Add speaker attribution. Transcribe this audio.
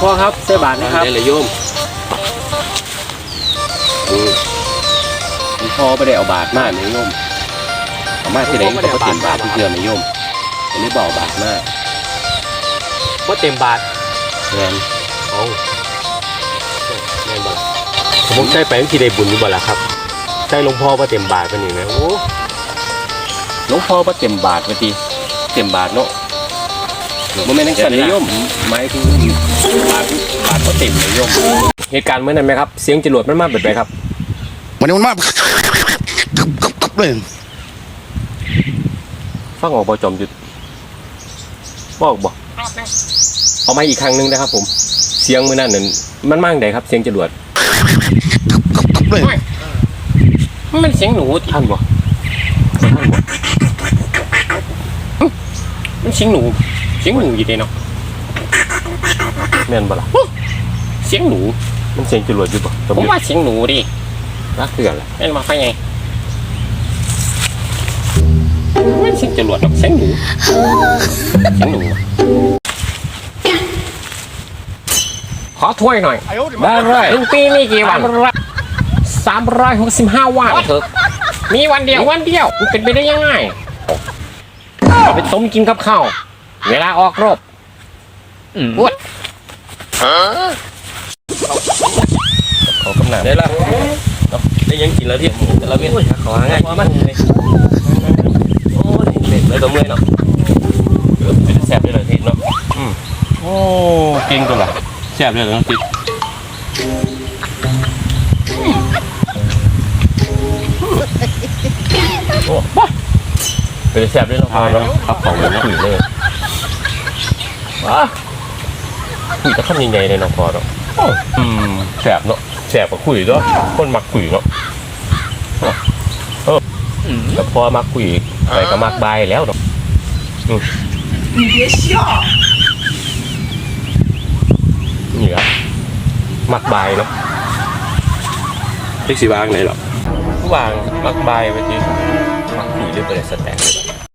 Speaker 1: พ่อครับใส่บาทนะครับ
Speaker 2: ได้เลยโยมอืมหลวงพ่อไม่ได้เอาบาทมาเนี่ยโยมเอามาที่ไหนก็บ่เต็มบาทที่เพื่อนนะโยมอันนี้บอกบาทมาก
Speaker 1: ว่าเต็มบาท
Speaker 2: แม่น
Speaker 1: เอาแม่นบ่ล่ะผมใส่ไปที่ได้บุญอยู่บ่ล่ะครับใส่หลวงพ่อว่าเต็มบาทเป็นยังไงโอ้
Speaker 2: หลวงพ่อบ่เต็มบาทว่าติเต็มบาทเนาะบ่แม่นจังซั่นนะโยมหมาย เต็มเลยโยม
Speaker 1: เหตุการณ์เมื่อนั้นไหมครับเสียงจรวดมันมาแบบไหนครับ
Speaker 3: วันนี้มันมากับกับเลย
Speaker 1: ฟังออกบอจอมหยุดบอกบอกเอามาอีกครั้งหนึงนะครับ ผม เสียงมื่อนั้นนั่นมันมากใดครับ เสียงจรวด
Speaker 3: กับกับเลย
Speaker 1: มันเสียงหนูท่านบ่ท่านบ่มันเสียงหนูเสียงหนูอยู่ในเนาะแม่นบ่ล่ะเสียงหนูมันเสียงจรวดอยู่บ่จอม
Speaker 4: ผม
Speaker 1: หยุด
Speaker 4: ว่าเสียงหนูดิ
Speaker 1: รักเถื่อนล่ะ
Speaker 4: เป็นมาไฟไงไม่เสียงจรวดหรอกเสียงหนูเสียงหนูขอถ้วยหน่อย
Speaker 1: ได้เลย
Speaker 4: หนึ่งปีมีกี่วันสามร้อยหกสิบห้าวันเถอะมีวันเดียววันเดียวมันเป็นไปได้ยังไงเอาไปต้มกินกับข้าวเวลาออกรบพูด
Speaker 1: เขากำ หนัดได้ละเนาะได้ยังกินแล้วที่แต่ละเว้นขอหาง่ายมันโอ้ยเด็กเลยตัวเมื่อยเนาะเออเป็นแซ่บได้เลยทีเนาะอืมโอ้เก่งตัวละแซ่บเลยเนาะทีโอ้ว้าเป็นแซ่บด้วยเนาะพอเนาะครับของมันขุยเลยว้าขุยจะขั้นใหญ่ๆเลยเนาะพอเนาะอืมแสบเนาะ แสบกับคุยเนาะคนมักคุยเนาะเออแต่พอมักคุยไปก็มักบายแล้วเนาะอืมนี่ครับมักบายเนาะ
Speaker 2: เล็กสิวางไหนหรอ
Speaker 1: วางมักบายไปทีมักคุยเรื่อยๆสแต็กเลย